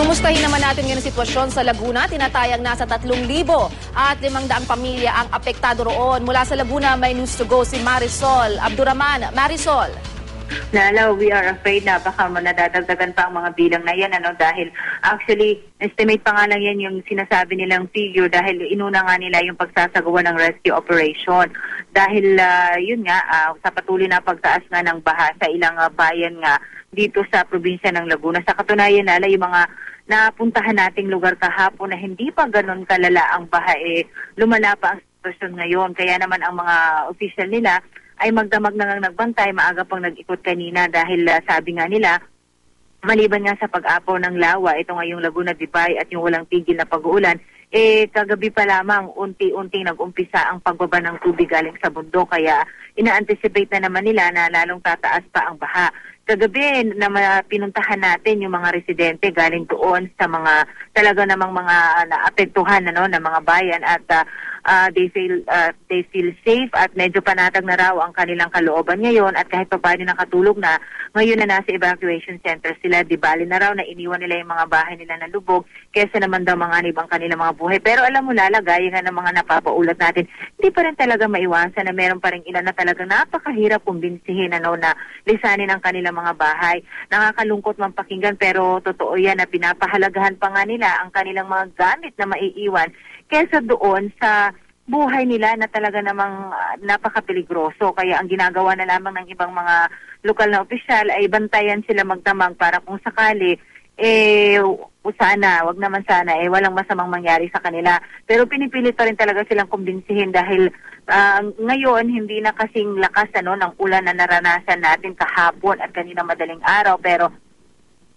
Kumustahin naman natin ngayon ang sitwasyon sa Laguna. Tinatayang nasa 3,000 at 500 pamilya ang apektado roon. Mula sa Laguna, may news to go si Marisol Abduraman. Marisol. Lala, we are afraid na baka nadadagdagan pa ang mga bilang na yan, ano, dahil actually, estimate pa nga lang yan yung sinasabi nilang figure dahil inuna nga nila yung pagsasagawa ng rescue operation. Dahil, ah, yun nga, ah, sa patuloy na pagtaas nga ng baha sa ilang ah, bayan nga dito sa probinsya ng Laguna. Sa katunayan, Lala, yung mga napuntahan nating lugar kahapon na hindi pa ganun kalala ang baha, eh, lumala pa ang sitwasyon ngayon. Kaya naman ang mga official nila ay magdamag na nga nagbantay, maaga pang nag-ikot kanina dahil ah, sabi nga nila, maliban nga sa pag-apaw ng lawa, ito nga yung Laguna Dibay at yung walang tigil na pag-uulan, eh kagabi pa lamang unti-unting nag-umpisa ang pagbaba ng tubig galing sa bundok kaya ina-anticipate na naman nila na lalong tataas pa ang baha. Kagabi na pinuntahan natin yung mga residente galing doon sa mga talaga namang mga ah, naapektuhan ano ng mga bayan at ah, ah, they feel ah, they feel safe at medyo panatag na raw ang kanilang kalooban ngayon at kahit pa paano nakatulog na ngayon na nasa evacuation center sila di bali na raw na iniwan nila yung mga bahay nila na lubog kesa naman daw mga ibang kanilang mga buhay. Pero alam mo lala gaya nga ng mga napapaulat natin hindi pa rin talaga maiwasan na meron pa rin ilan na talagang napakahirap kumbinsihin ano na lisanin ang kanilang mga bahay nakakalungkot man pakinggan pero totoo yan na pinapahalagahan pa nga nila ang kanilang mga gamit na maiiwan kesa doon sa buhay nila na talaga namang ah, napakapeligroso. Kaya ang ginagawa na lamang ng ibang mga lokal na opisyal ay bantayan sila magdamag para kung sakali eh sana, wag naman sana, eh walang masamang mangyari sa kanila. Pero pinipilit pa rin talaga silang kumbinsihin dahil ah, ngayon hindi na kasing lakas ano ng ulan na naranasan natin kahapon at kanina madaling araw pero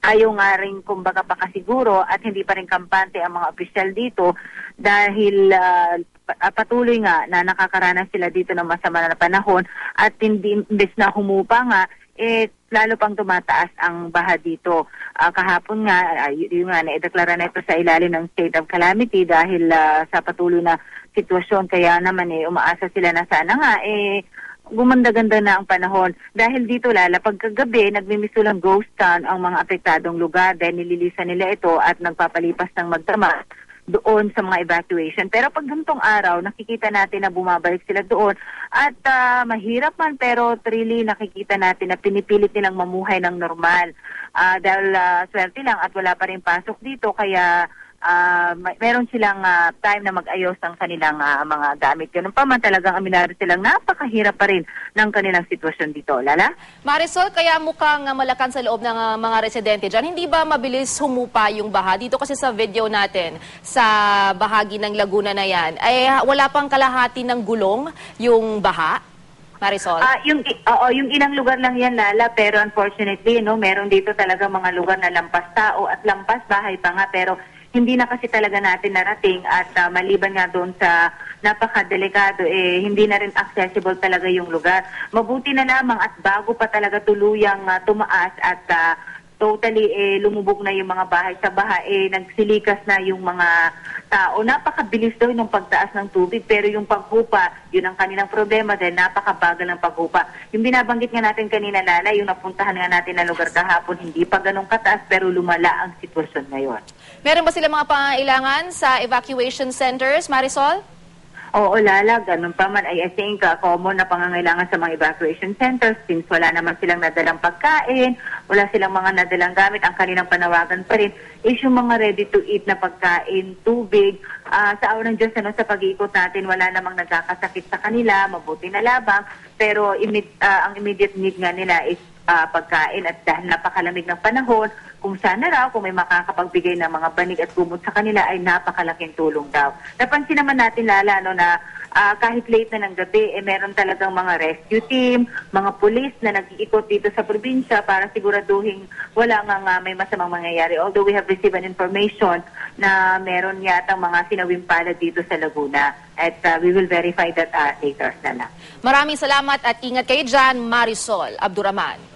ayaw nga rin kumbaga pakasiguro at hindi pa rin kampante ang mga opisyal dito dahil ah, ah, patuloy nga na nakakaranas sila dito ng masama na panahon at hindi imbes na humupa nga eh lalo pang tumataas ang baha dito. Ah, kahapon nga, uh, yun nga, naideklara na ito sa ilalim ng state of calamity dahil ah, sa patuloy na sitwasyon. Kaya naman eh, umaasa sila na sana nga eh, gumanda-ganda na ang panahon. Dahil dito lala, pagkagabi, nagmimisulang ghost town ang mga apektadong lugar dahil nililisan nila ito at nagpapalipas ng magdama doon sa mga evacuation. Pero pag ganitong araw, nakikita natin na bumabalik sila doon at ah, mahirap man pero really nakikita natin na pinipilit nilang mamuhay ng normal. Ah, dahil ah, swerte lang at wala pa rin pasok dito kaya ah, may- meron silang ah, time na mag-ayos ng kanilang ah, mga gamit. Ganun pa man talagang aminado silang napakahirap pa rin ng kanilang sitwasyon dito. Lala? Marisol, kaya mukhang uh, malakan sa loob ng uh, mga residente dyan. Hindi ba mabilis humupa yung baha? Dito kasi sa video natin, sa bahagi ng Laguna na yan, ay uh, wala pang kalahati ng gulong yung baha? Marisol? Ah, yung i- oo, yung ilang lugar lang yan lala, pero unfortunately, no, meron dito talaga mga lugar na lampas tao at lampas bahay pa nga, pero hindi na kasi talaga natin narating at ah, maliban nga doon sa napakadelikado, eh, hindi na rin accessible talaga yung lugar. Mabuti na lamang at bago pa talaga tuluyang ah, tumaas at ah, totally eh, lumubog na yung mga bahay sa baha, eh, nagsilikas na yung mga tao. Napakabilis daw ng pagtaas ng tubig, pero yung paghupa, yun ang kanilang problema dahil napakabagal ng paghupa. Yung binabanggit nga natin kanina, Lala, yung napuntahan nga natin na lugar kahapon, hindi pa ganun kataas, pero lumala ang sitwasyon ngayon. Meron ba sila mga pangailangan sa evacuation centers, Marisol? Oo, Lala, ganun pa man. I, I think uh, common na pangangailangan sa mga evacuation centers since wala naman silang nadalang pagkain, wala silang mga nadalang gamit. Ang kanilang panawagan pa rin is yung mga ready-to-eat na pagkain, tubig. Ah, sa awa ng Diyos, ano, sa pag-iikot natin, wala namang nagkakasakit sa kanila, mabuti na labang. Pero immedi- ah, ang immediate need nga nila is ah, pagkain at dahil napakalamig ng panahon, kung sana raw, kung may makakapagbigay ng mga banig at gumot sa kanila ay napakalaking tulong daw. Napansin naman natin lala no, na ah, kahit late na ng gabi, eh, meron talagang mga rescue team, mga pulis na nag-iikot dito sa probinsya para siguraduhin wala nga nga may masamang mangyayari. Although we have received an information na meron yata mga sinawimpala dito sa Laguna. At ah, we will verify that ah, later, Lala. Maraming salamat at ingat kayo dyan, Marisol Abduraman.